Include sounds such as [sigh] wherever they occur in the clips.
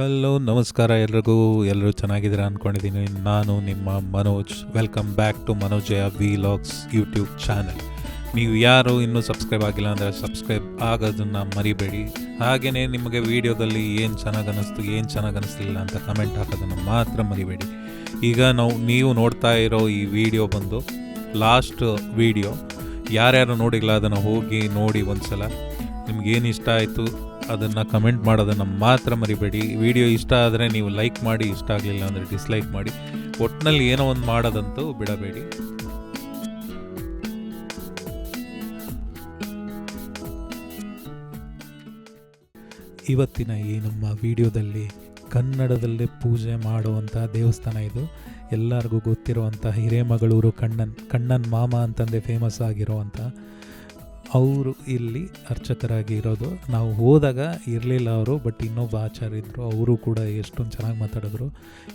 Hello ನಮಸ್ಕಾರ ಎಲ್ರಿಗೂ. ಎಲ್ಲರೂ ಚೆನ್ನಾಗಿದ್ದೀರಾ ಅಂದ್ಕೊಂಡಿದ್ದೀನಿ ನಾನು ನಿಮ್ಮ ಮನೋಜ್. ವೆಲ್ಕಮ್ ಬ್ಯಾಕ್ ಟು ಮನೋಜಯ ವಿ ಲಾಗ್ಸ್ ಯೂಟ್ಯೂಬ್ ಚಾನಲ್ ನೀವು ಯಾರು ಇನ್ನೂ ಸಬ್ಸ್ಕ್ರೈಬ್ ಆಗಿಲ್ಲ ಅಂದರೆ ಸಬ್ಸ್ಕ್ರೈಬ್ ಆಗೋದನ್ನು ಮರಿಬೇಡಿ. ಹಾಗೆಯೇ ನಿಮಗೆ ವಿಡಿಯೋದಲ್ಲಿ ಏನು ಚೆನ್ನಾಗಿ ಅನ್ನಿಸ್ತು ಏನು ಚೆನ್ನಾಗಿ ಅನ್ನಿಸ್ಲಿಲ್ಲ ಅಂತ ಕಮೆಂಟ್ ಹಾಕೋದನ್ನು ಮಾತ್ರ ಮರಿಬೇಡಿ. ಈಗ ನಾವು, ನೀವು ನೋಡ್ತಾ ಇರೋ ಈ ವಿಡಿಯೋ ಬಂದು ಲಾಸ್ಟ್ ವಿಡಿಯೋ ಯಾರ್ಯಾರು ನೋಡಿಲ್ಲ ಅದನ್ನು ಹೋಗಿ ನೋಡಿ ಒಂದ್ಸಲ. ನಿಮ್ಗೇನು ಇಷ್ಟ ಆಯಿತು ಅದನ್ನು ಕಮೆಂಟ್ ಮಾಡೋದನ್ನು ಮಾತ್ರ ಮರಿಬೇಡಿ. ವಿಡಿಯೋ ಇಷ್ಟ ಆದರೆ ನೀವು ಲೈಕ್ ಮಾಡಿ, ಇಷ್ಟ ಆಗಲಿಲ್ಲ ಅಂದರೆ ಡಿಸ್ಲೈಕ್ ಮಾಡಿ. ಒಟ್ಟಿನಲ್ಲಿ ಏನೋ ಒಂದು ಮಾಡೋದಂತೂ ಬಿಡಬೇಡಿ. ಇವತ್ತಿನ ಈ ನಮ್ಮ ವಿಡಿಯೋದಲ್ಲಿ ಕನ್ನಡದಲ್ಲೇ ಪೂಜೆ ಮಾಡುವಂಥ ದೇವಸ್ಥಾನ ಇದು. ಎಲ್ಲರಿಗೂ ಗೊತ್ತಿರುವಂಥ ಹಿರೇಮಗಳೂರು ಕಣ್ಣನ್ ಕಣ್ಣನ್ ಮಾಮ ಅಂತಂದೇ ಫೇಮಸ್ ಆಗಿರುವಂಥ ಅವರು ಇಲ್ಲಿ ಅರ್ಚಕರಾಗಿ ಇರೋದು. ನಾವು ಹೋದಾಗ ಇರಲಿಲ್ಲ ಅವರು ಬಟ್ ಇನ್ನೊಬ್ಬ ಆಚಾರ್ಯ ಇದ್ದರು ಅವರು ಕೂಡ ಎಷ್ಟೊಂದು ಚೆನ್ನಾಗಿ ಮಾತಾಡಿದ್ರು.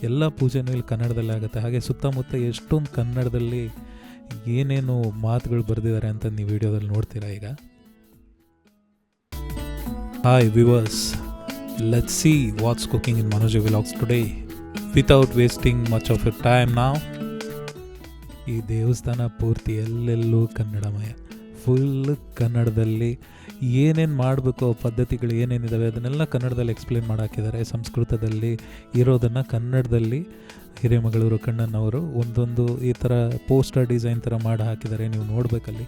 ಎಲ್ಲ ಪೂಜೆನೂ ಇಲ್ಲಿ ಕನ್ನಡದಲ್ಲೇ ಆಗುತ್ತೆ. ಹಾಗೆ ಸುತ್ತಮುತ್ತ ಎಷ್ಟೊಂದು ಕನ್ನಡದಲ್ಲಿ ಏನೇನು ಮಾತುಗಳು ಬರೆದಿದ್ದಾರೆ ಅಂತ ನೀವು ವಿಡಿಯೋದಲ್ಲಿ ನೋಡ್ತೀರಾ ಈಗ. Hi viewers let see what's cooking in Manoj vlogs today without wasting much of your time ನಾವು ಈ ದೇವಸ್ಥಾನ ಪೂರ್ತಿ ಎಲ್ಲೆಲ್ಲೂ ಕನ್ನಡಮಯ. ಫುಲ್ ಕನ್ನಡದಲ್ಲಿ ಏನೇನು ಮಾಡಬೇಕು ಪದ್ಧತಿಗಳು ಏನೇನಿದ್ದಾವೆ ಅದನ್ನೆಲ್ಲ ಕನ್ನಡದಲ್ಲಿ ಎಕ್ಸ್ಪ್ಲೇನ್ ಮಾಡಾಕಿದ್ದಾರೆ. ಸಂಸ್ಕೃತದಲ್ಲಿ ಇರೋದನ್ನು ಕನ್ನಡದಲ್ಲಿ ಹಿರೇಮಗಳೂರು ಕಣ್ಣನವರು ಒಂದೊಂದು ಈ ಥರ ಪೋಸ್ಟರ್ ಡಿಸೈನ್ ಥರ ಮಾಡಿ ಹಾಕಿದ್ದಾರೆ ನೀವು ನೋಡಬೇಕಲ್ಲಿ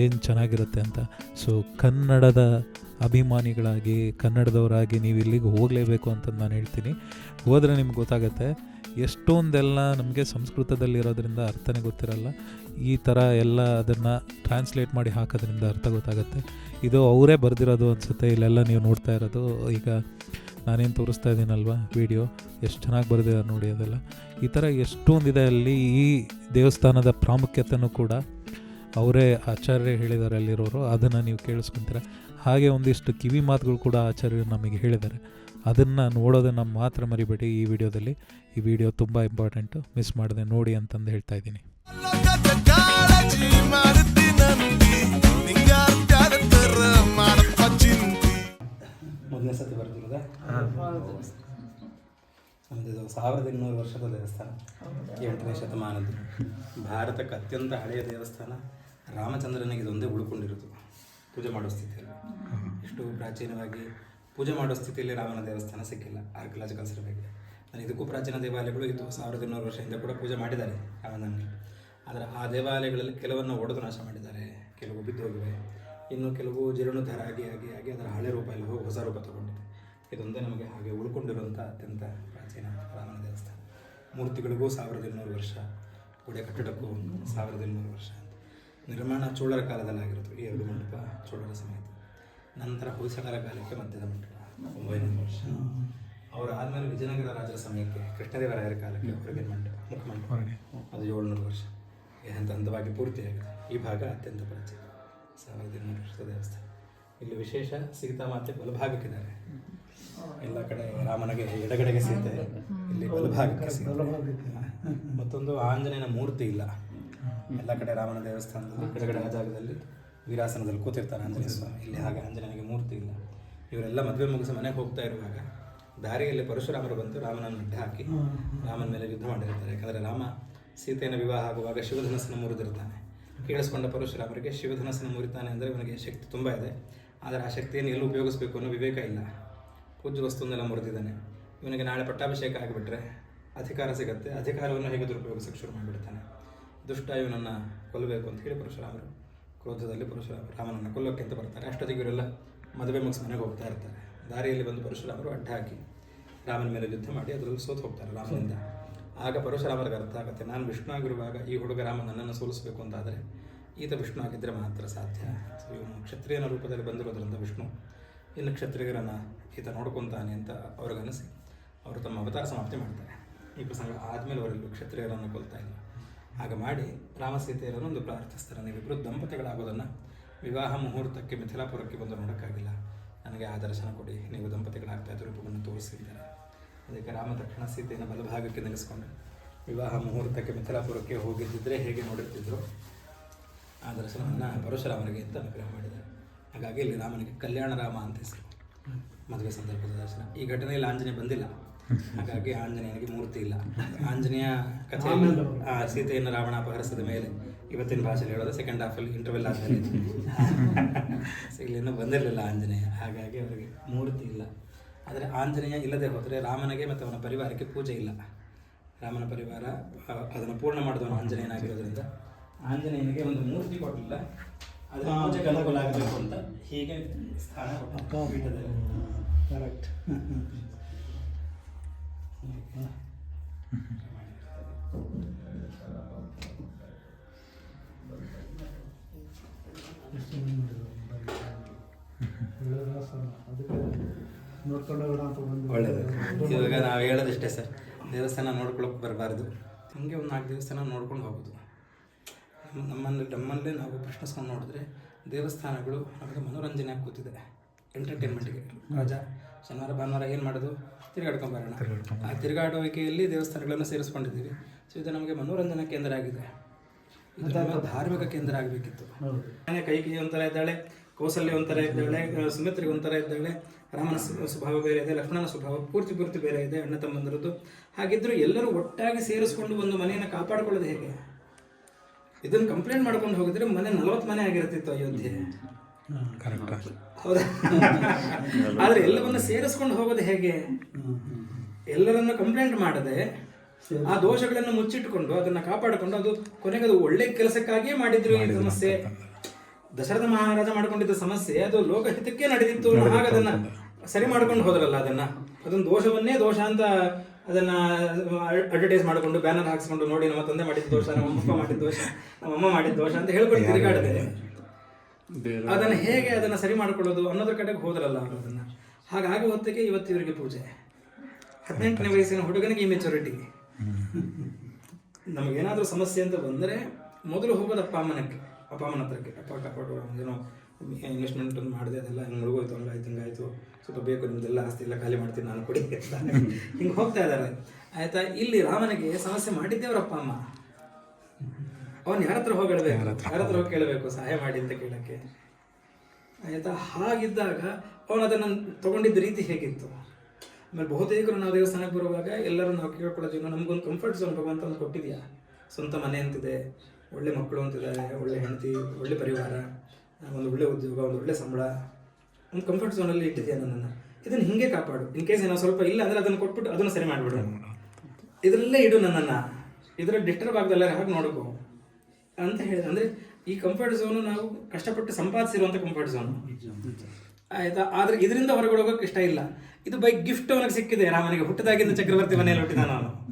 ಏನು ಚೆನ್ನಾಗಿರುತ್ತೆ ಅಂತ. ಸೊ ಕನ್ನಡದ ಅಭಿಮಾನಿಗಳಾಗಿ, ಕನ್ನಡದವರಾಗಿ ನೀವು ಇಲ್ಲಿಗೆ ಹೋಗಲೇಬೇಕು ಅಂತ ನಾನು ಹೇಳ್ತೀನಿ. ಹೋದರೆ ನಿಮ್ಗೆ ಗೊತ್ತಾಗುತ್ತೆ ಎಷ್ಟೊಂದೆಲ್ಲ ನಮಗೆ ಸಂಸ್ಕೃತದಲ್ಲಿರೋದ್ರಿಂದ ಅರ್ಥನೇ ಗೊತ್ತಿರಲ್ಲ. ಈ ಥರ ಎಲ್ಲ ಅದನ್ನು ಟ್ರಾನ್ಸ್ಲೇಟ್ ಮಾಡಿ ಹಾಕೋದ್ರಿಂದ ಅರ್ಥ ಗೊತ್ತಾಗುತ್ತೆ. ಇದು ಅವರೇ ಬರೆದಿರೋದು ಅನಿಸುತ್ತೆ, ಇಲ್ಲೆಲ್ಲ ನೀವು ನೋಡ್ತಾ ಇರೋದು. ಈಗ ನಾನೇನು ತೋರಿಸ್ತಾ ಇದ್ದೀನಲ್ವ ವಿಡಿಯೋ? ಎಷ್ಟು ಚೆನ್ನಾಗಿ ಬರೆದಿದ್ದಾರೆ ನೋಡಿ ಅದೆಲ್ಲ. ಈ ಥರ ಎಷ್ಟೊಂದಿದೆ ಅಲ್ಲಿ ಈ ದೇವಸ್ಥಾನದ ಪ್ರಾಮುಖ್ಯತೆಯೂ ಕೂಡ ಅವರೇ ಆಚಾರ್ಯ ಹೇಳಿದ್ದಾರೆ ಅಲ್ಲಿರೋರು. ಅದನ್ನು ನೀವು ಕೇಳಿಸ್ಕೊಂತೀರ. ಹಾಗೆ ಒಂದಿಷ್ಟು ಕಿವಿ ಮಾತುಗಳು ಕೂಡ ಆಚಾರ್ಯರು ನಮಗೆ ಹೇಳಿದ್ದಾರೆ ಅದನ್ನು ನೋಡೋದನ್ನು ಮಾತ್ರ ಮರಿಬೇಡಿ. ಈ ವಿಡಿಯೋದಲ್ಲಿ ಈ ವಿಡಿಯೋ ತುಂಬ ಇಂಪಾರ್ಟೆಂಟು. ಮಿಸ್ ಮಾಡಿದೆ ನೋಡಿ ಅಂತಂದು ಹೇಳ್ತಾ ಇದ್ದೀನಿ. ಮೊದಲನೇ ಸತಿ ಬರ್ತಿರೋದ ನಮ್ಮದು ಸಾವಿರದ ಇನ್ನೂರು ವರ್ಷದ ದೇವಸ್ಥಾನ. ಎಂಟನೇ ಶತಮಾನದ್ದು. ಭಾರತಕ್ಕೆ ಅತ್ಯಂತ ಹಳೆಯ ದೇವಸ್ಥಾನ. ರಾಮಚಂದ್ರನಿಗೆ ಇದೊಂದೇ ಉಳ್ಕೊಂಡಿರೋದು. ಪೂಜೆ ಮಾಡೋ ಸ್ಥಿತಿಯಲ್ಲಿ. ಇಷ್ಟು ಪ್ರಾಚೀನವಾಗಿ ಪೂಜೆ ಮಾಡೋ ಸ್ಥಿತಿಯಲ್ಲಿ ರಾಮನ ದೇವಸ್ಥಾನ ಸಿಕ್ಕಿಲ್ಲ, ಆರ್ಕಿಯಾಲಜಿಕಲ್ ಸರ್ವೆಗೆ ನಾನು ಇದಕ್ಕೂ ಪ್ರಾಚೀನ ದೇವಾಲಯಗಳು ಇದು ಸಾವಿರದ ಇನ್ನೂರು ವರ್ಷ ಹಿಂದೆ ಕೂಡ ಪೂಜೆ ಮಾಡಿದ್ದಾರೆ ರಾಮನಲ್ಲಿ ಆದರೆ ಆ ದೇವಾಲಯಗಳಲ್ಲಿ ಕೆಲವನ್ನು ಒಡೆದು ನಾಶ ಮಾಡಿದ್ದಾರೆ. ಕೆಲವು ಬಿದ್ದು ಹೋಗಿವೆ. ಇನ್ನು ಕೆಲವು ಜೀರ್ಣೋದ್ಧಾರ ಆಗಿ ಆಗಿ ಆಗಿ ಅದರ ಹಳೆ ರೂಪ ಎಲ್ಲ ಹೋಗಿ ಹೊಸ ರೂಪ ತಗೊಂಡಿದೆ. ಇದೊಂದೇ ನಮಗೆ ಹಾಗೆ ಉಳ್ಕೊಂಡಿರುವಂಥ ಅತ್ಯಂತ ಪ್ರಾಚೀನ ರಾಮನ ದೇವಸ್ಥಾನ. ಮೂರ್ತಿಗಳಿಗೂ ಸಾವಿರದ ಇನ್ನೂರು ವರ್ಷ, ಗೋಡೆ ಕಟ್ಟಡಕ್ಕೂ ಸಾವಿರದ ಇನ್ನೂರು ವರ್ಷ ನಿರ್ಮಾಣ ಚೋಳರ ಕಾಲದಲ್ಲಿ ಆಗಿರೋದು ಈ ಎರಡು ಮಂಟಪ ಚೋಳರ ಸಮೇತ. ನಂತರ ಹೊಯ್ಸಳರ ಕಾಲಕ್ಕೆ ಮಧ್ಯದ ಮಂಟಪ ಒಂಬೈನೂರು ವರ್ಷ. ಅವರು ಆದಮೇಲೆ ವಿಜಯನಗರ ರಾಜರ ಸಮಯಕ್ಕೆ ಕೃಷ್ಣದೇವರಾಯರ ಕಾಲಕ್ಕೆ ಹೊರಗಿನ ಮಂಟಪ ಮುಖಮಂಟಪ ಅದು ಏಳ್ನೂರು ವರ್ಷ. ಏನಂತ ಅಂದವಾಗಿ ಪೂರ್ತಿ ಆಗಿದೆ. ಈ ಭಾಗ ಅತ್ಯಂತ ಪ್ರಾಚೀನ. ಸಾವಿರದ ಇನ್ನೂರು ವರ್ಷದ ದೇವಸ್ಥಾನ. ಇಲ್ಲಿ ವಿಶೇಷ ಸೀತಾ ಮಾತೆ ಬಲಭಾಗಕ್ಕಿದ್ದಾರೆ. ಎಲ್ಲ ಕಡೆ ರಾಮನಗೆ ಎಡಗಡೆಗೆ ಸೀತೆ ಇಲ್ಲಿ ಬಲಭಾಗಕ್ಕೆ ಸೀತೆ. ಮತ್ತೊಂದು ಆಂಜನೇಯನ ಮೂರ್ತಿ ಇಲ್ಲ. ಎಲ್ಲ ಕಡೆ ರಾಮನ ದೇವಸ್ಥಾನದಲ್ಲಿ ಕೆಳಗಡೆ ಆ ಜಾಗದಲ್ಲಿ ವೀರಾಸನದಲ್ಲಿ ಕೂತಿರ್ತಾರೆ ಆಂಜನೇಯ ಸ್ವಾಮಿ ಇಲ್ಲಿ ಹಾಗೆ ಆಂಜನೇಯನಿಗೆ ಮೂರ್ತಿ ಇಲ್ಲ. ಇವರೆಲ್ಲ ಮದುವೆ ಮುಗಿಸಿ ಮನೆಗೆ ಹೋಗ್ತಾ ಇರುವಾಗ ದಾರಿಯಲ್ಲಿ ಪರಶುರಾಮರು ಬಂದು ರಾಮನನ್ನು ಅಡ್ಡ ಹಾಕಿ ರಾಮನ ಮೇಲೆ ಯುದ್ಧ ಮಾಡಿರ್ತಾರೆ. ಯಾಕಂದರೆ ರಾಮ ಸೀತೆಯನ್ನು ವಿವಾಹ ಆಗುವಾಗ ಶಿವಧನಸ್ಸನ್ನು ಮುರಿದಿರ್ತಾನೆ. ಕೇಳಿಸ್ಕೊಂಡ ಪರಶುರಾಮರಿಗೆ ಶಿವಧನಸ್ಸನ್ನು ಮುರಿತಾನೆ ಅಂದರೆ ಇವನಿಗೆ ಶಕ್ತಿ ತುಂಬ ಇದೆ. ಆದರೆ ಆ ಶಕ್ತಿಯನ್ನು ಎಲ್ಲೂ ಉಪಯೋಗಿಸಬೇಕು ಅನ್ನೋ ವಿವೇಕ ಇಲ್ಲ. ಪೂಜ್ಯ ವಸ್ತುವನ್ನೆಲ್ಲ ಮುರಿದಿದ್ದಾನೆ. ಇವನಿಗೆ ನಾಳೆ ಪಟ್ಟಾಭಿಷೇಕ ಆಗಿಬಿಟ್ರೆ ಅಧಿಕಾರ ಸಿಗುತ್ತೆ. ಅಧಿಕಾರವನ್ನು ಹೇಗೆ ದುರುಪಯೋಗಿಸೋಕ್ಕೆ ಶುರು ಮಾಡಿಬಿಡ್ತಾನೆ. ದುಷ್ಟ ಇವನನ್ನು ಕೊಲ್ಲಬೇಕು ಅಂತ ಹೇಳಿ ಪರಶುರಾಮರು ಕ್ರೋಧದಲ್ಲಿ ಪರಶುರಾಮ ರಾಮನನ್ನು ಕೊಲ್ಲೋಕ್ಕೆ ಅಂತ ಬರ್ತಾರೆ. ಅಷ್ಟೊತ್ತಿಗೆ ಇವರೆಲ್ಲ ಮದುವೆ ಮುಗಿಸಿ ಮನೆಗೆ ಹೋಗ್ತಾ ಇರ್ತಾರೆ. ದಾರಿಯಲ್ಲಿ ಬಂದು ಪರಶುರಾಮರು ಅಡ್ಡ ಹಾಕಿ ರಾಮನ ಮೇಲೆ ಯುದ್ಧ ಮಾಡಿ ಅದರಲ್ಲಿ ಸೋತು ಹೋಗ್ತಾರೆ ರಾಮನಿಂದ. ಆಗ ಪರಶುರಾಮರಿಗೆ ಅರ್ಥ ಆಗುತ್ತೆ, ನಾನು ವಿಷ್ಣು ಆಗಿರುವಾಗ ಈ ಹುಡುಗ ರಾಮ ನನ್ನನ್ನು ಸೋಲಿಸಬೇಕು ಅಂತಾದರೆ ಈತ ವಿಷ್ಣು ಆಗಿದ್ದರೆ ಮಾತ್ರ ಸಾಧ್ಯ. ಸೊ ಇವನು ಕ್ಷತ್ರಿಯನ ರೂಪದಲ್ಲಿ ಬಂದಿರೋದ್ರಿಂದ ವಿಷ್ಣು ಇನ್ನು ಕ್ಷತ್ರಿಯರನ್ನು ಈತ ನೋಡ್ಕೊತಾನೆ ಅಂತ ಅವ್ರಿಗನಿಸಿ ಅವರು ತಮ್ಮ ಅವತಾರ ಸಮಾಪ್ತಿ ಮಾಡ್ತಾರೆ. ಈ ಪ್ರಸಂಗ ಆದಮೇಲೆ ಅವರೆಲ್ಲೂ ಕ್ಷತ್ರಿಯರನ್ನು ಕೊಲ್ತಾ ಇಲ್ಲ. ಹಾಗೆ ಮಾಡಿ ರಾಮ ಸೀತೆಯರನ್ನು ಒಂದು ಪ್ರಾರ್ಥಿಸ್ತಾರೆ ನೀವಿಬ್ಬರು ದಂಪತಿಗಳಾಗೋದನ್ನು ವಿವಾಹ ಮುಹೂರ್ತಕ್ಕೆ ಮಿಥಿಲಾಪುರಕ್ಕೆ ಬಂದು ನೋಡೋಕ್ಕಾಗಿಲ್ಲ. ನನಗೆ ಆ ದರ್ಶನ ಕೊಡಿ. ನೀವು ದಂಪತಿಗಳಾಗ್ತಾ ಇದ್ದ ರೂಪವನ್ನು ತೋರಿಸಿದ್ದಾರೆ. ಅದಕ್ಕೆ ರಾಮ ತಕ್ಷಣ ಸೀತೆಯನ್ನು ಬಲಭಾಗಕ್ಕೆ ನಿಲ್ಲಿಸ್ಕೊಂಡು ವಿವಾಹ ಮುಹೂರ್ತಕ್ಕೆ ಮಿಥಿಲಾಪುರಕ್ಕೆ ಹೋಗಿದ್ದಿದ್ರೆ ಹೇಗೆ ನೋಡುತ್ತಿದ್ದರು ಆ ದರ್ಶನವನ್ನು ಪರಶುರಾಮನಿಗೆ ಅಂತ ಅನುಗ್ರಹ ಮಾಡಿದ್ದಾರೆ. ಹಾಗಾಗಿ ಇಲ್ಲಿ ರಾಮನಿಗೆ ಕಲ್ಯಾಣ ರಾಮ ಅಂತ ಹೆಸರು. ಮದುವೆ ಸಂದರ್ಭದ ದರ್ಶನ. ಈ ಘಟನೆಯಲ್ಲಿ ಆಂಜನೇಯ ಬಂದಿಲ್ಲ. ಹಾಗಾಗಿ ಆಂಜನೇಯನಿಗೆ ಮೂರ್ತಿ ಇಲ್ಲ. ಆಂಜನೇಯ ಕಥೆ ಆ, ಸೀತೆಯನ್ನು ರಾವಣ ಅಪಹರಿಸಿದ ಮೇಲೆ ಇವತ್ತಿನ ಭಾಷೆಯಲ್ಲಿ ಹೇಳೋದು ಸೆಕೆಂಡ್ ಹಾಫಲ್ಲಿ ಇಂಟರ್ವೆಲ್ ಆದಮೇಲೆ ಇಲ್ಲಿಂದ ಬಂದಿರಲಿಲ್ಲ ಆಂಜನೇಯ. ಹಾಗಾಗಿ ಅವರಿಗೆ ಮೂರ್ತಿ ಇಲ್ಲ. ಆದರೆ ಆಂಜನೇಯ ಇಲ್ಲದೆ ಹೋದರೆ ರಾಮನಿಗೆ ಮತ್ತು ಅವನ ಪರಿವಾರಕ್ಕೆ ಪೂಜೆ ಇಲ್ಲ. ರಾಮನ ಪರಿವಾರ ಅದನ್ನು ಪೂರ್ಣ ಮಾಡಿದವನು ಆಂಜನೇಯನಾಗಿರೋದ್ರಿಂದ ಆಂಜನೇಯನಿಗೆ ಒಂದು ಮೂರ್ತಿ ಕೊಟ್ಟಿಲ್ಲ ಅದು ಪೂಜೆ ಅನುಕೂಲ ಆಗಬೇಕು ಅಂತ ಹೀಗೆ ಸ್ಥಾನ ಕೊಟ್ಟು ಕರೆಕ್ಟ್ ಒಳ್ಳೆಯದು [laughs] ಇವಾಗ ನಾವು ಹೇಳೋದಿಷ್ಟೇ ಸರ್. ದೇವಸ್ಥಾನ ನೋಡ್ಕೊಳಕ್ಕೆ ಬರಬಾರ್ದು. ಹಂಗೆ ಒಂದು ನಾಲ್ಕು ದೇವಸ್ಥಾನ ನೋಡ್ಕೊಂಡು ಹೋಗೋದು. ನಮ್ಮ ನಮ್ಮಲ್ಲಿ ನಮ್ಮಲ್ಲೇ ನಾವು ಪ್ರಶ್ನಿಸ್ಕೊಂಡು ನೋಡಿದ್ರೆ ದೇವಸ್ಥಾನಗಳು ನಮಗೆ ಮನೋರಂಜನೆ ಆಗಿ ಕೂತಿದೆ ಎಂಟರ್ಟೈನ್ಮೆಂಟ್ಗೆ ರಾಜ ಶನಿವಾರ ಭಾನುವಾರ ಏನು ಮಾಡೋದು? ತಿರುಗಾಡ್ಕೊಂಬರೋಣ ಆ ತಿರುಗಾಡುವಿಕೆಯಲ್ಲಿ ದೇವಸ್ಥಾನಗಳನ್ನು ಸೇರಿಸ್ಕೊಂಡಿದ್ದೀವಿ. ಸೊ ಇದು ನಮಗೆ ಮನೋರಂಜನಾ ಕೇಂದ್ರ ಆಗಿದೆ. ಇದು ಧಾರ್ಮಿಕ ಕೇಂದ್ರ ಆಗಬೇಕಿತ್ತು. ಕೈಕಿ ಒಂಥರ ಇದ್ದಾಳೆ ಕೌಸಲ್ಯ ಒಂಥರ ಇದ್ದಾಳೆ ಸುಮಿತ್ರಿಗೆ ಒಂಥರ ಇದ್ದಾಳೆ ರಾಮನ ಸ್ವ- ಸ್ವಭಾವ ಬೇರೆ ಇದೆ ಲಕ್ಷ್ಮಣನ ಸ್ವಭಾವ ಪೂರ್ತಿ ಪೂರ್ತಿ ಬೇರೆ ಇದೆ ಅಣ್ಣ ತಮ್ಮಂದಿರದ್ದು. ಹಾಗಿದ್ದರೂ ಎಲ್ಲರೂ ಒಟ್ಟಾಗಿ ಸೇರಿಸ್ಕೊಂಡು ಒಂದು ಮನೆಯನ್ನು ಕಾಪಾಡ್ಕೊಳ್ಳೋದು ಹೇಗೆ? ಇದನ್ನು ಕಂಪ್ಲೇಂಟ್ ಮಾಡ್ಕೊಂಡು ಹೋಗಿದ್ರೆ ಮನೆ ನಲವತ್ತು ಮನೆ ಆಗಿರ್ತಿತ್ತು ಅಯೋಧ್ಯೆ. ಕರೆಕ್ಟ್ ಹೌದಾ? ಆದ್ರೆ ಎಲ್ಲವನ್ನ ಸೇರಿಸ್ಕೊಂಡು ಹೋಗೋದು ಹೇಗೆ? ಎಲ್ಲರನ್ನ ಕಂಪ್ಲೇಂಟ್ ಮಾಡದೆ ಆ ದೋಷಗಳನ್ನು ಮುಚ್ಚಿಟ್ಟುಕೊಂಡು ಅದನ್ನ ಕಾಪಾಡಿಕೊಂಡು ಅದು ಕೊನೆಗೆ ಅದು ಒಳ್ಳೆ ಕೆಲಸಕ್ಕಾಗಿಯೇ ಮಾಡಿದ್ರು ಈ ಸಮಸ್ಯೆ. ದಶರಥ ಮಹಾರಾಜ ಮಾಡ್ಕೊಂಡಿದ್ದ ಸಮಸ್ಯೆ ಅದು ಲೋಕಹಿತಕ್ಕೆ ನಡೆದಿತ್ತು ಹಾಗ ಅದನ್ನ ಸರಿ ಮಾಡ್ಕೊಂಡು ಹೋದ್ರಲ್ಲ ಅದನ್ನ. ಅದೊಂದು ದೋಷವನ್ನೇ ದೋಷ ಅಂತ ಅದನ್ನ ಅಡ್ವರ್ಟೈಸ್ ಮಾಡಿಕೊಂಡು ಬ್ಯಾನರ್ ಹಾಕ್ಸ್ಕೊಂಡು ನೋಡಿ ನಮ್ಮ ತಂದೆ ಮಾಡಿದ ದೋಷ ನಮ್ಮ ಅಪ್ಪ ಮಾಡಿದ ದೋಷ ನಮ್ಮ ಅಮ್ಮ ಮಾಡಿದ ದೋಷ ಅಂತ ಹೇಳ್ಕೊಂಡು ತಿರುಗಾಡದೆ. ಅದನ್ನ ಹೇಗೆ ಅದನ್ನ ಸರಿ ಮಾಡ್ಕೊಳ್ಳೋದು ಅನ್ನೋದ್ರ ಕಡೆಗೆ ಹೋದ್ರಲ್ಲ ಅವರು ಅದನ್ನ ಹಾಗಾಗಿ ಹೊತ್ತಿಗೆ ಇವತ್ತು ಇವರಿಗೆ ಪೂಜೆ. ಹದಿನೆಂಟನೇ ವಯಸ್ಸಿನ ಹುಡುಗನಿಗೆ ಈ ಮೆಚುರಿಟಿ ನಮಗೇನಾದ್ರೂ ಸಮಸ್ಯೆ ಅಂತ ಬಂದರೆ ಮೊದಲು ಹೋಗೋದು ಅಪ್ಪ ಅಮ್ಮನಕ್ಕೆ, ಅಪ್ಪ ಅಮ್ಮನ ಹತ್ರಕ್ಕೆ. ಅಪ್ಪ ಕಾಪಾಡು ಏನೋ ಇನ್ವೆಸ್ಟ್ಮೆಂಟ್ ಒಂದು ಮಾಡಿದೆ, ಅದೆಲ್ಲ ಹಿಂಗೆ ಮುಳುಗೋಯ್ತು, ಹಂಗಾಯ್ತು, ಹಿಂಗಾಯ್ತು. ಸ್ವಲ್ಪ ಬೇಕು, ನಿಮ್ದೆಲ್ಲ ಆಸ್ತಿ ಎಲ್ಲ ಖಾಲಿ ಮಾಡ್ತೀನಿ, ನಾನು ಕೊಡಿ ಹಿಂಗೆ ಹೋಗ್ತಾ ಇದ್ದಾರೆ. ಆಯಿತಾ, ಇಲ್ಲಿ ರಾಮನಿಗೆ ಸಮಸ್ಯೆ ಮಾಡಿದ್ದೇವ್ರಪ್ಪ ಅಮ್ಮ. ಅವನ್ ಯಾರ ಹತ್ರ ಹೋಗಿ ಹೇಳ್ಬೇಕು ಯಾರ ಹತ್ರ ಹೋಗಿ ಕೇಳಬೇಕು? ಸಹಾಯ ಮಾಡಿ ಅಂತ ಕೇಳಕ್ಕೆ? ಆಯ್ತಾ? ಹಾಗಿದ್ದಾಗ ಅವನು ಅದನ್ನು ತಗೊಂಡಿದ್ದ ರೀತಿ ಹೇಗಿತ್ತು? ಆಮೇಲೆ ಬಹುತೇಕರು ನಾವು ದೇವಸ್ಥಾನಕ್ಕೆ ಬರುವಾಗ ಎಲ್ಲರೂ ನಾವು ಕೇಳ್ಕೊಳ್ಳೋ ಜೀವನ ನಮಗೊಂದು ಕಂಫರ್ಟ್ ಝೋನ್ ಭಗವಂತ ಒಂದು ಕೊಟ್ಟಿದ್ಯಾ? ಸ್ವಂತ ಮನೆ ಅಂತಿದೆ ಒಳ್ಳೆ ಮಕ್ಕಳು ಅಂತಿದ್ದಾರೆ ಒಳ್ಳೆ ಹೆಂಡತಿ ಒಳ್ಳೆ ಪರಿವಾರ ಒಂದು ಒಳ್ಳೆ ಉದ್ಯೋಗ ಒಂದು ಒಳ್ಳೆ ಸಂಬಳ. ಒಂದು ಕಂಫರ್ಟ್ ಝೋನಲ್ಲಿ ಇಟ್ಟಿದೆಯಾ ನನ್ನನ್ನು? ಇದನ್ನು ಹಿಂಗೆ ಕಾಪಾಡು. ಇನ್ ಕೇಸ್ ಏನೋ ಸ್ವಲ್ಪ ಇಲ್ಲ ಅಂದರೆ ಅದನ್ನು ಕೊಟ್ಬಿಟ್ಟು ಅದನ್ನು ಸರಿ ಮಾಡಿಬಿಡು. ಇದರಲ್ಲೇ ಇಡು ನನ್ನನ್ನು. ಇದರಲ್ಲಿ ಡಿಸ್ಟರ್ಬ್ ಆಗದಲ್ಲ ಹಾಗೆ ನೋಡ್ಕೋ. ಅಂತ ಹೇಳಿದ ಅಂದರೆ ಈ ಕಂಫರ್ಟ್ ಝೋನು ನಾವು ಕಷ್ಟಪಟ್ಟು ಸಂಪಾದಿಸಿರುವಂಥ ಕಂಫರ್ಟ್ ಝೋನ್ ಆಯ್ತಾ? ಆದ್ರೆ ಇದರಿಂದ ಹೊರಗೆ ಹೋಗೋಕೆ ಇಷ್ಟ ಇಲ್ಲ. ಇದು ಬೈ ಗಿಫ್ಟ್ ಅವನಿಗೆ ಸಿಕ್ಕಿದೆ. ರಾಮನಿಗೆ ಹುಟ್ಟದಾಗಿಂದ ಚಕ್ರವರ್ತಿ ಮನೆಯಲ್ಲಿ ಹುಟ್ಟಿದ ನಾನು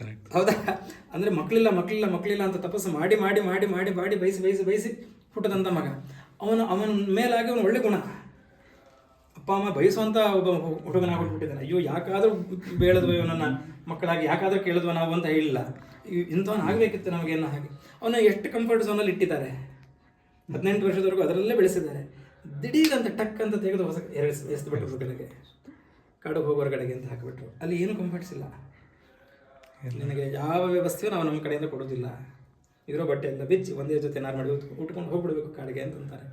ಕರೆಕ್ಟ್ ಹೌದಾ? ಅಂದ್ರೆ ಮಕ್ಕಳಿಲ್ಲ ಮಕ್ಕಳಿಲ್ಲ ಮಕ್ಕಳಿಲ್ಲ ಅಂತ ತಪಸ್ಸು ಮಾಡಿ ಮಾಡಿ ಮಾಡಿ ಮಾಡಿ ಮಾಡಿ ಬಯಸಿ ಬಯಸಿ ಬಯಸಿ ಹುಟ್ಟದಂತ ಮಗ. ಅವನು ಅವನ ಮೇಲಾಗಿ ಅವನು ಒಳ್ಳೆ ಗುಣ. ಅಪ್ಪ ಅಮ್ಮ ಬಯಸುವಂತ ಒಬ್ಬ ಹು- ಹುಡುಗನಾಗ್ಬಿಟ್ಟಿದ್ದಾನೆ ಅಯ್ಯೋ ಯಾಕಾದ್ರೂ ಬೇಳದ್ವ ಇವನನ್ನ ಮಕ್ಕಳಾಗಿ ಯಾಕಾದ್ರೂ ಕೇಳಿದ್ವ ನಾವು ಅಂತ ಹೇಳಿಲ್ಲ. ಇಂಥವನ್ ಆಗಬೇಕಿತ್ತು ನಮಗೇನು ಹಾಗೆ. ಅವನ ಎಷ್ಟು ಕಂಫರ್ಟ್ ಝೋನಲ್ಲಿ ಇಟ್ಟಿದ್ದಾರೆ? ಹದಿನೆಂಟು ವರ್ಷದವರೆಗೂ ಅದರಲ್ಲೇ ಬೆಳೆಸಿದ್ದಾರೆ. ದಿಢೀರಂತ ಅಂತ ಟಕ್ ಅಂತ ತೆಗೆದು ಹೊಸ ಬಿಟ್ಟರು ಹೊರಗಡೆಗೆ ಕಾಡು ಹೋಗೋರ ಕಡೆಗೆ ಅಂತ ಹಾಕಿಬಿಟ್ರು. ಅಲ್ಲಿ ಏನು ಕಂಫರ್ಟ್ಸ್ ಇಲ್ಲ. ನನಗೆ ಯಾವ ವ್ಯವಸ್ಥೆಯೂ ನಾವು ನಮ್ಮ ಕಡೆಯಿಂದ ಕೊಡೋದಿಲ್ಲ ಇರೋ ಬಟ್ಟೆ ಎಲ್ಲ ಬಿಚ್ಚಿ ಒಂದೇ ಜೊತೆ ನಾರು ಮಾಡಿ ಉಟ್ಕೊಂಡು ಹೋಗ್ಬಿಡ್ಬೇಕು ಕಾಡಿಗೆ ಅಂತಂತಾರೆ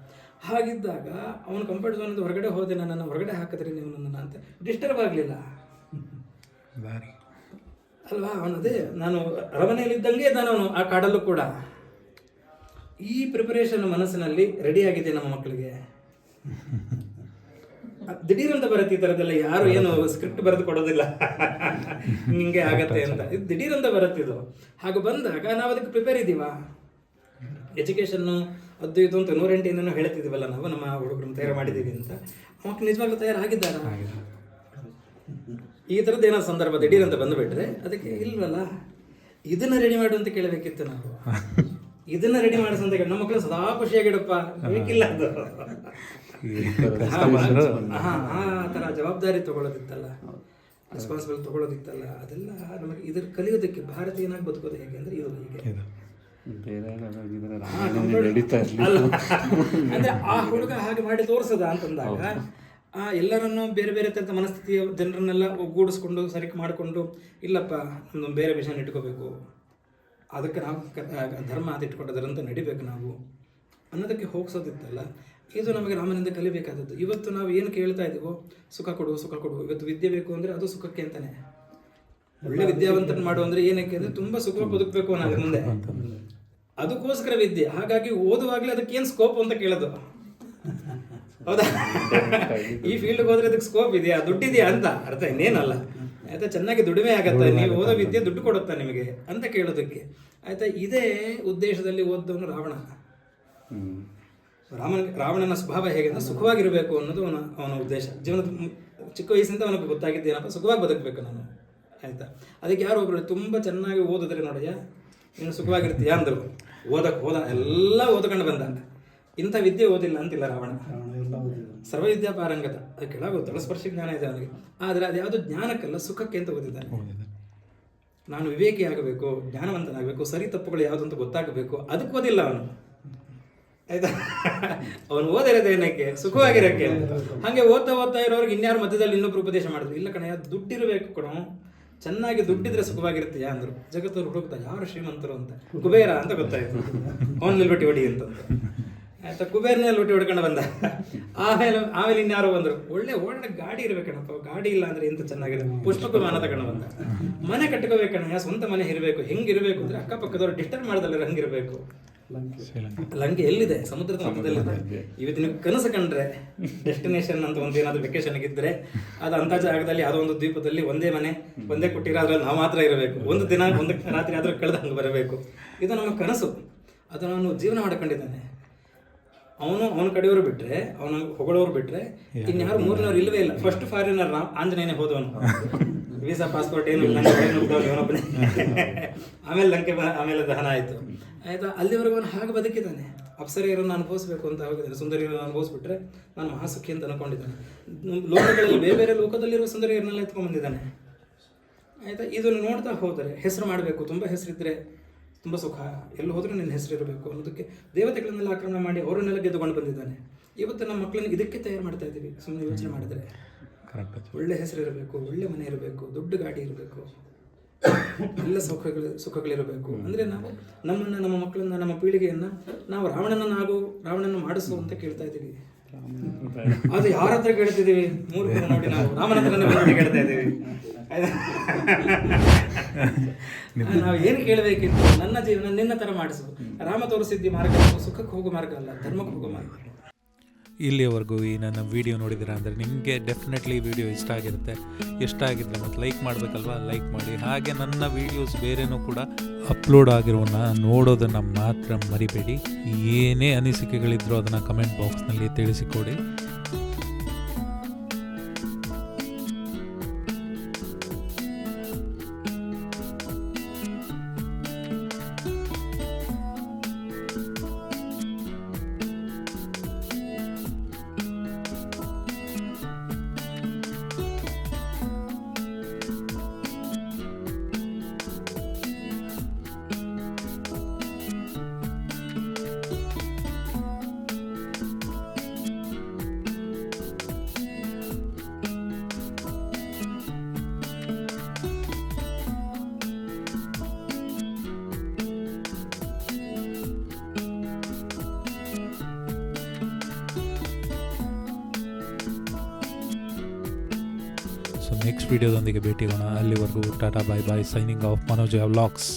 ಹಾಗಿದ್ದಾಗ ಅವನು ಕಂಫರ್ಟ್ ಝೋನಿಂದ ಹೊರಗಡೆ ಹೋದೆ ನನ್ನನ್ನು ಹೊರಗಡೆ ಹಾಕಿದ್ರೆ ನೀವು ನನ್ನನ್ನು ಅಂತ ಡಿಸ್ಟರ್ಬ್ ಆಗಲಿಲ್ಲ. ದಾರಿ ಅಲ್ವಾ? ಅವನು ಅದೇ, ನಾನು ಅರಮನೆಯಲ್ಲಿದ್ದಂಗೆ ಅವನು ಆ ಕಾಡಲ್ಲೂ ಕೂಡ. ಈ ಪ್ರಿಪರೇಷನ್ ಮನಸ್ಸಿನಲ್ಲಿ ಆಗಿದೆ ನಮ್ಮ ಮಕ್ಕಳಿಗೆ. ದಿಢೀರಂತ ದಿಢೀರ್ ಬರುತ್ತೆ ಈ ಥರದ್ದೆಲ್ಲ ಯಾರು ಏನು ಸ್ಕ್ರಿಪ್ಟ್ ಬರೆದು ಕೊಡೋದಿಲ್ಲ. ಹಿಂಗೆ ಆಗತ್ತೆ ಅಂತ. ಇದು ದಿಢೀರಂತ ಇದು. ಹಾಗೆ ಬಂದಾಗ ನಾವು ಅದಕ್ಕೆ ಪ್ರಿಪೇರ್ ಇದ್ದೀವಾ? ಎಜುಕೇಷನ್ನು ಅದು ಇದು ಅಂತ ನೂರೆಂಟಿಂದನೂ ಹೇಳ್ತಿದ್ದೀವಲ್ಲ ನಾವು, ನಮ್ಮ ಹುಡುಗರನ್ನ ತಯಾರು ಮಾಡಿದ್ದೀವಿ ಅಂತ. ಮಕ್ಕಳು ನಿಜವಾಗ್ಲೂ ತಯಾರಾಗಿದ್ದಾರಾ? ಈ ಥರದ್ದು ಏನೋ ಸಂದರ್ಭ ದಿಢೀರ್ ಅಂತ ಬಂದುಬಿಟ್ರೆ ಅದಕ್ಕೆ ಇಲ್ವಲ್ಲ ಇದನ್ನ ರೆಡಿ ಮಾಡು ಅಂತ ಕೇಳಬೇಕಿತ್ತು ನಾವು. ಇದನ್ನ ರೆಡಿ ಮಾಡು ಅಂತ ನಮ್ಮ ಮಕ್ಕಳು ಸದಾ ಖುಷಿಯಾಗಿಡಪ್ಪ ಬೇಕಿಲ್ಲ ಅದು. ಆ ಥರ ಜವಾಬ್ದಾರಿ ತಗೊಳ್ಳೋದಿತ್ತಲ್ಲ ರೆಸ್ಪಾನ್ಸಿಬಲ್ ತಗೊಳ್ಳೋದಿತ್ತಲ್ಲ ಅದೆಲ್ಲ ನಮಗೆ ಇದ್ರ ಕಲಿಯೋದಕ್ಕೆ ಭಾರತೀಯನಾಗಿ ಬದುಕೋದು ಹೇಗೆ ಅಂದ್ರೆ ಇದು ಹೀಗೆ. ಅಂದ್ರೆ ಆ ಹುಡುಗ ಹಾಗೆ ಮಾಡಿ ತೋರಿಸದ ಅಂತಂದಾಗ ಆ ಎಲ್ಲರನ್ನು ಬೇರೆ ಬೇರೆ ಥರದ ಮನಸ್ಥಿತಿಯ ಜನರನ್ನೆಲ್ಲ ಒಗ್ಗೂಡಿಸ್ಕೊಂಡು ಸರಿ ಮಾಡಿಕೊಂಡು ಇಲ್ಲಪ್ಪ ಒಂದು ಬೇರೆ ವಿಷಯನ ಇಟ್ಕೋಬೇಕು. ಅದಕ್ಕೆ ನಾವು ಧರ್ಮ ಅದು ಇಟ್ಕೊಟ್ಟದರಂತೆ ನಡಿಬೇಕು ನಾವು. ಅನ್ನೋದಕ್ಕೆ ಹೋಗ್ಸೋದಿತ್ತಲ್ಲ. ಇದು ನಮಗೆ ರಾಮನಿಂದ ಕಲಿಬೇಕಾದದ್ದು. ಇವತ್ತು ನಾವು ಏನು ಕೇಳ್ತಾ ಇದ್ದೀವೋ ಸುಖ ಕೊಡು ಸುಖ ಕೊಡು. ಇವತ್ತು ವಿದ್ಯೆ ಬೇಕು ಅಂದರೆ ಅದು ಸುಖಕ್ಕೆ ಅಂತಾನೆ. ಒಳ್ಳೆ ವಿದ್ಯಾವಂತನ ಮಾಡು ಅಂದರೆ ಏನಕ್ಕೆ ಅಂದರೆ ತುಂಬ ಸುಖ ಬದುಕಬೇಕು ಅನ್ನೋದ್ರ ಮುಂದೆ. [laughs] ಅದಕ್ಕೋಸ್ಕರ ವಿದ್ಯೆ. ಹಾಗಾಗಿ ಓದುವಾಗಲೇ ಅದಕ್ಕೆ ಏನು ಸ್ಕೋಪ್ ಅಂತ ಕೇಳೋದು? ಹೌದಾ? ಈ ಫೀಲ್ಡ್ಗೆ ಹೋದ್ರೆ ಅದಕ್ಕೆ ಸ್ಕೋಪ್ ಇದೆಯಾ? ದುಡ್ಡಿದೆಯಾ ಅಂತ? ಅರ್ಥ ಇನ್ನೇನಲ್ಲ. ಆಯ್ತಾ? ಚೆನ್ನಾಗಿ ದುಡಿಮೆ ಆಗತ್ತೆ. ನೀವು ಓದೋ ವಿದ್ಯೆ ದುಡ್ಡು ಕೊಡುತ್ತಾ ನಿಮಗೆ ಅಂತ ಕೇಳೋದಕ್ಕೆ. ಆಯ್ತಾ? ಇದೇ ಉದ್ದೇಶದಲ್ಲಿ ಓದ್ದವನು ರಾವಣ. ರಾಮನ ರಾವಣನ ಸ್ವಭಾವ ಹೇಗೆ ಅಂದ್ರೆ ಸುಖವಾಗಿರಬೇಕು ಅನ್ನೋದು ಅವನ ಅವನ ಉದ್ದೇಶ. ಜೀವನದ ಮು- ಚಿಕ್ಕ ವಯಸ್ಸಿಂದ ಅವನಿಗೆ ಗೊತ್ತಾಗಿದ್ದೇನಪ್ಪ? ಸುಖವಾಗಿ ಬದುಕಬೇಕು ನಾನು. ಆಯ್ತಾ? ಅದಕ್ಕೆ ಯಾರು ಒಬ್ರು ತುಂಬ ಚೆನ್ನಾಗಿ ಓದಿದ್ರೆ ನೋಡಯ್ಯ ನೀನು ಸುಖವಾಗಿರ್ತೀಯ ಅಂದರು. ಓದಕ್ಕೆ ಓದ ಎಲ್ಲ ಓದ್ಕೊಂಡು ಬಂದ. ಇಂಥ ವಿದ್ಯೆ ಓದಿಲ್ಲ ಅಂತಿಲ್ಲ ರಾವಣ. ಸರ್ವವಿದ್ಯಾ ಪಾರಂಗತ ಅದು ಕೆಳಗೆ ತಳಸ್ಪರ್ಶಿ ಜ್ಞಾನ ಇದೆ ಅವನಿಗೆ. ಆದರೆ ಅದು ಯಾವುದು ಜ್ಞಾನಕ್ಕಲ್ಲ ಸುಖಕ್ಕೆ ಅಂತ ಓದಿದ್ದಾನೆ. ನಾನು ವಿವೇಕಿ ಆಗಬೇಕು ಜ್ಞಾನವಂತನಾಗಬೇಕು ಸರಿ ತಪ್ಪುಗಳು ಯಾವುದು ಅಂತ ಗೊತ್ತಾಗಬೇಕು ಅದಕ್ಕೆ ಓದಿಲ್ಲ ಅವನು. ಆಯ್ತಾ? ಅವನು ಓದಿರೋದು ಏನಕ್ಕೆ? ಸುಖವಾಗಿರೋಕ್ಕೆ ಹಾಗೆ ಓದ್ತಾ ಓದ್ತಾ ಇರೋರಿಗೆ ಇನ್ಯಾರು ಮಧ್ಯದಲ್ಲಿ ಇನ್ನೊಬ್ರು ಉಪದೇಶ ಮಾಡಿದ್ರು? ಇಲ್ಲ ಕಣಯ್ಯ ದುಡ್ಡಿರಬೇಕು ಕಣೋ. ಚೆನ್ನಾಗಿ ದುಡ್ಡಿದ್ರೆ ಸುಖವಾಗಿರ್ತೀಯ ಅಂದ್ರು. ಜಗತ್ತವ್ರು ಹುಡುಕ್ತಾ ಯಾರು ಶ್ರೀಮಂತರು ಅಂತ? ಕುಬೇರ ಅಂತ ಗೊತ್ತಾಯ್ತು. ಅವನು ನಿಲ್ಬಿಟ್ಟಿ ಹೊಡಿ ಅಂತಂದು ಆಯ್ತಾ ಕುಬೇರ್ನ ಹುಟ್ಟಿ ಹೊಡ್ಕೊಂಡು ಬಂದ. ಆಮೇಲೆ ಆಮೇಲೆ ಇನ್ಯಾರೋ ಬಂದರು. ಒಳ್ಳೆ ಒಳ್ಳೆ ಗಾಡಿ ಇರ್ಬೇಕಣಪ್ಪ ಗಾಡಿ ಇಲ್ಲ ಅಂದ್ರೆ ಎಂತ ಚೆನ್ನಾಗಿದೆ? ಪುಷ್ಪಕ ಮಾನ ತಗೊಂಡು ಬಂದ. ಮನೆ ಕಟ್ಕೋಬೇಕಣ್ಣ ಸ್ವಂತ ಮನೆ ಇರಬೇಕು ಹೆಂಗಿರ್ಬೇಕು ಅಂದ್ರೆ ಅಕ್ಕಪಕ್ಕದವ್ರು ಡಿಸ್ಟರ್ಬ್ ಮಾಡ್ದಲ್ಲ ಹಂಗಿರ್ಬೇಕು ಲಂಕೆ ಎಲ್ಲಿದೆ? ಸಮುದ್ರದ ಮಧ್ಯದಲ್ಲಿದೆ ಇವತ್ತು ನೀವು ಕನಸು ಕಂಡ್ರೆ ಡೆಸ್ಟಿನೇಷನ್ ಅಂತ ಒಂದು ಏನಾದ್ರು ವೆಕೇಶನ್ ಇದ್ರೆ ಅದು ಅಂತ ಜಾಗದಲ್ಲಿ ಯಾವುದೋ ಒಂದು ದ್ವೀಪದಲ್ಲಿ ಒಂದೇ ಮನೆ ಒಂದೇ ಕೊಟ್ಟಿರೋದ್ರಲ್ಲಿ ನಾವು ಮಾತ್ರ ಇರಬೇಕು. ಒಂದು ದಿನ ಒಂದು ರಾತ್ರಿ ಆದ್ರೂ ಕಳೆದ ಹಂಗೆ ಬರಬೇಕು. ಇದು ನಮ್ಮ ಕನಸು. ಅದು ನಾನು ಜೀವನ ಮಾಡ್ಕೊಂಡಿದ್ದಾನೆ. ಅವನು ಅವನ ಕಡೆಯವರು ಬಿಟ್ರೆ ಅವನು ಹೊಗಳವ್ರು ಬಿಟ್ರೆ ಇನ್ಯಾರು ಮೂರನವ್ರು ಇಲ್ಲವೇ ಇಲ್ಲ. ಫಸ್ಟ್ ಫಾರಿನರ್ ನಾವು ಆಂಜನೇಯನೇ ಹೋದವನು. [laughs] ವೀಸಾ ಪಾಸ್ಪೋರ್ಟ್ ಏನು ಇಲ್ಲ ಇವನೊಬ್ಬನೇ. [laughs] ಆಮೇಲೆ ಲಂಕೆ ಆಮೇಲೆ ದಹನ ಆಯ್ತು. ಆಯ್ತಾ? ಅಲ್ಲಿವರೆಗೂ ಅವನು ಹಾಗೆ ಬದುಕಿದ್ದಾನೆ. ಅಪ್ಸರೆಯರನ್ನು ಅನುಭವಿಸ್ಬೇಕು ಅಂತ ಹೋಗಿದ್ದಾನೆ ಸುಂದರಿಯರನ್ನು ಅನುಭವಿಸ್ಬಿಟ್ರೆ ನಾನು ಮಹಾಸುಖಿ ಅಂತ ಅನ್ಕೊಂಡಿದ್ದಾನೆ. ಲೋಕಗಳಲ್ಲಿ ಬೇರೆ ಬೇರೆ ಲೋಕದಲ್ಲಿರುವ ಸುಂದರಿಯರನ್ನೆಲ್ಲ ಎತ್ಕೊಂಡ್ ಬಂದಿದ್ದಾನೆ. ಆಯ್ತಾ? ಇದನ್ನು ನೋಡ್ತಾ ಹೋದರೆ ಹೆಸರು ಮಾಡಬೇಕು. ತುಂಬ ಹೆಸರಿದ್ರೆ ತುಂಬ ಸುಖ. ಎಲ್ಲಿ ಹೋದರೂ ನಿನ್ನ ಹೆಸರು ಇರಬೇಕು ಅನ್ನೋದಕ್ಕೆ ದೇವತೆಗಳನ್ನೆಲ್ಲ ಆಕ್ರಮಣ ಮಾಡಿ ಅವರನ್ನೆಲ್ಲ ಗೆದ್ದುಕೊಂಡು ಬಂದಿದ್ದಾನೆ. ಇವತ್ತು ನಮ್ಮ ಮಕ್ಕಳನ್ನ ಇದಕ್ಕೆ ತಯಾರು ಮಾಡ್ತಾ ಇದ್ದೀವಿ. ಸುಮ್ಮನೆ ಯೋಚನೆ ಮಾಡಿದ್ರೆ. ಒಳ್ಳೆ ಹೆಸರು ಇರಬೇಕು ಒಳ್ಳೆ ಮನೆ ಇರಬೇಕು ದೊಡ್ಡ ಗಾಡಿ ಇರಬೇಕು ಎಲ್ಲ ಸುಖಗಳು ಸುಖಗಳಿರಬೇಕು. ಅಂದರೆ ನಾವು ನಮ್ಮನ್ನು ನಮ್ಮ ಮಕ್ಕಳನ್ನ ನಮ್ಮ ಪೀಳಿಗೆಯನ್ನು ನಾವು ರಾವಣನನ್ನಾಗು ರಾವಣನ ಮಾಡಿಸು ಅಂತ ಕೇಳ್ತಾ ಇದ್ದೀವಿ. ಅದು ಯಾರ ಹತ್ರ ಕೇಳ್ತಿದ್ದೀವಿ? ಮೂರು ನೋಡಿ ನಾವು. ರಾಮನ ಹತ್ರನೇ ಕೇಳ್ತಾ ಇದ್ದೀವಿ? ನಾವು ಏನು ಕೇಳಬೇಕಿತ್ತು? ನನ್ನ ಜೀವನ ನಿನ್ನ ತರ ಮಾಡಿಸು. ರಾಮ ತೋರಿಸಿದ್ದಿ ಮಾರ್ಗ ಸುಖಕ್ಕೆ ಹೋಗೋ ಮಾರ್ಗ ಅಲ್ಲ, ಧರ್ಮಕ್ಕೆ ಹೋಗೋ ಮಾರ್ಗ ಇಲ್ಲಿಯವರೆಗೂ ಈ ನನ್ನ ವಿಡಿಯೋ ನೋಡಿದ್ದೀರಾ ಅಂದರೆ ನಿಮಗೆ ಡೆಫಿನೆಟ್ಲಿ ವಿಡಿಯೋ ಇಷ್ಟ ಆಗಿರುತ್ತೆ. ಇಷ್ಟ ಆಗಿದ್ರೆ ಮತ್ತು ಲೈಕ್ ಮಾಡಬೇಕಲ್ವಾ? ಲೈಕ್ ಮಾಡಿ. ಹಾಗೆ ನನ್ನ ವೀಡಿಯೋಸ್ ಬೇರೆನೂ ಕೂಡ ಅಪ್ಲೋಡ್ ಆಗಿರೋನ ನೋಡೋದನ್ನು ಮಾತ್ರ ಮರಿಬೇಡಿ. ಏನೇ ಅನಿಸಿಕೆಗಳಿದ್ರೂ ಅದನ್ನು ಕಮೆಂಟ್ ಬಾಕ್ಸ್ನಲ್ಲಿ ತಿಳಿಸಿಕೊಡಿ. ನೆಕ್ಸ್ಟ್ ವಿಡಿಯೋದೊಂದಿಗೆ ಭೇಟಿಗೋಣ ಅಲ್ಲಿವರೆಗೂ tata bye bye signing off Manoj vlogs